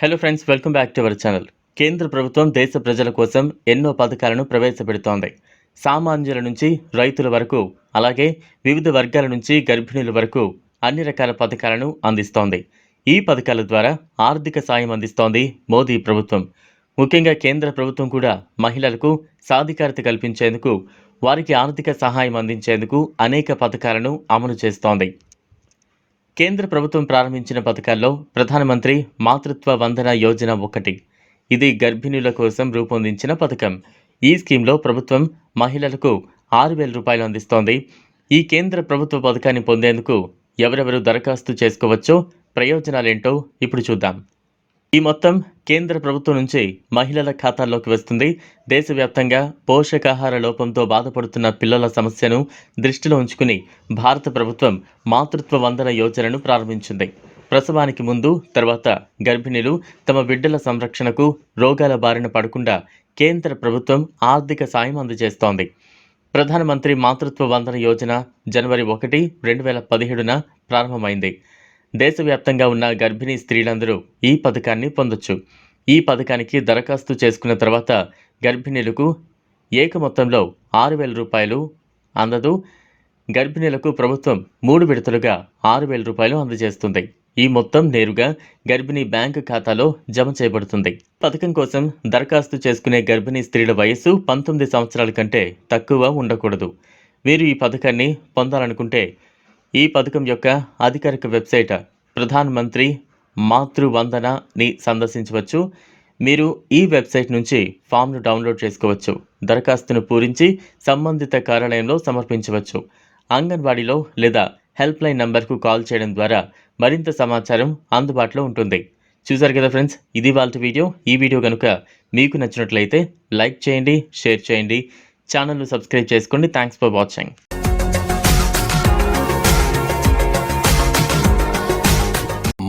Hello friends welcome back to our channel కేంద్ర ప్రభుత్వం దేశ ప్రజల కోసం ఎన్నో పథకాలను ప్రవేశపెడుతోంది సామాన్యుల నుంచి రైతుల వరకు అలాగే వివిధ వర్గాల నుంచి గర్భిణీల వరకు అన్ని రకాల పథకాలను అందిస్తోంది ఈ పథకాల ద్వారా ఆర్థిక సాయం అందిస్తోంది మోదీ ప్రభుత్వం ముఖ్యంగా కేంద్ర ప్రభుత్వం కూడా మహిళలకు సాధికారత కల్పించేందుకు వారికి ఆర్థిక సహాయం అందించేందుకు అనేక పథకాలను అమలు చేస్తోంది కేంద్ర ప్రభుత్వం ప్రారంభించిన పథకాల్లో ప్రధానమంత్రి మాతృత్వ వందన యోజన ఒకటి. ఇది గర్భిణుల కోసం రూపొందించిన పథకం. ఈ స్కీమ్లో ప్రభుత్వం మహిళలకు ఆరు వేల రూపాయలు అందిస్తోంది. ఈ కేంద్ర ప్రభుత్వ పథకాన్ని పొందేందుకు ఎవరెవరు దరఖాస్తు చేసుకోవచ్చో ప్రయోజనాలేంటో ఇప్పుడు చూద్దాం. ఈ మొత్తం కేంద్ర ప్రభుత్వం నుంచి మహిళల ఖాతాల్లోకి వస్తుంది. దేశవ్యాప్తంగా పోషకాహార లోపంతో బాధపడుతున్న పిల్లల సమస్యను దృష్టిలో ఉంచుకుని భారత ప్రభుత్వం మాతృత్వ వందన యోజనను ప్రారంభించింది. ప్రసవానికి ముందు తర్వాత గర్భిణీలు తమ బిడ్డల సంరక్షణకు రోగాల బారిన పడకుండా కేంద్ర ప్రభుత్వం ఆర్థిక సాయం అందజేస్తోంది. ప్రధానమంత్రి మాతృత్వ వందన యోజన జనవరి ఒకటి రెండు వేల పదిహేడున ప్రారంభమైంది. దేశవ్యాప్తంగా ఉన్న గర్భిణీ స్త్రీలందరూ ఈ పథకాన్ని పొందొచ్చు. ఈ పథకానికి దరఖాస్తు చేసుకున్న తర్వాత గర్భిణీలకు ఏక మొత్తంలో ఆరు వేల రూపాయలు అందదు. గర్భిణీలకు ప్రభుత్వం మూడు విడతలుగా ఆరు వేల రూపాయలు అందజేస్తుంది. ఈ మొత్తం నేరుగా గర్భిణీ బ్యాంకు ఖాతాలో జమ చేయబడుతుంది. పథకం కోసం దరఖాస్తు చేసుకునే గర్భిణీ స్త్రీల వయస్సు పంతొమ్మిది సంవత్సరాల కంటే తక్కువ ఉండకూడదు. వీరు ఈ పథకాన్ని పొందాలనుకుంటే ఈ పథకం యొక్క అధికారిక వెబ్సైట్ ప్రధాన మంత్రి మాతృవందనని సందర్శించవచ్చు. మీరు ఈ వెబ్సైట్ నుంచి ఫామ్ను డౌన్లోడ్ చేసుకోవచ్చు. దరఖాస్తును పూరించి సంబంధిత కార్యాలయంలో సమర్పించవచ్చు. అంగన్వాడీలో లేదా హెల్ప్ లైన్ నంబర్కు కాల్ చేయడం ద్వారా మరింత సమాచారం అందుబాటులో ఉంటుంది. చూసారు కదా ఫ్రెండ్స్? ఇది వాళ్ళ వీడియో. ఈ వీడియో కనుక మీకు నచ్చినట్లయితే లైక్ చేయండి షేర్ చేయండి. ఛానల్ను సబ్స్క్రైబ్ చేసుకోండి. Thanks for watching.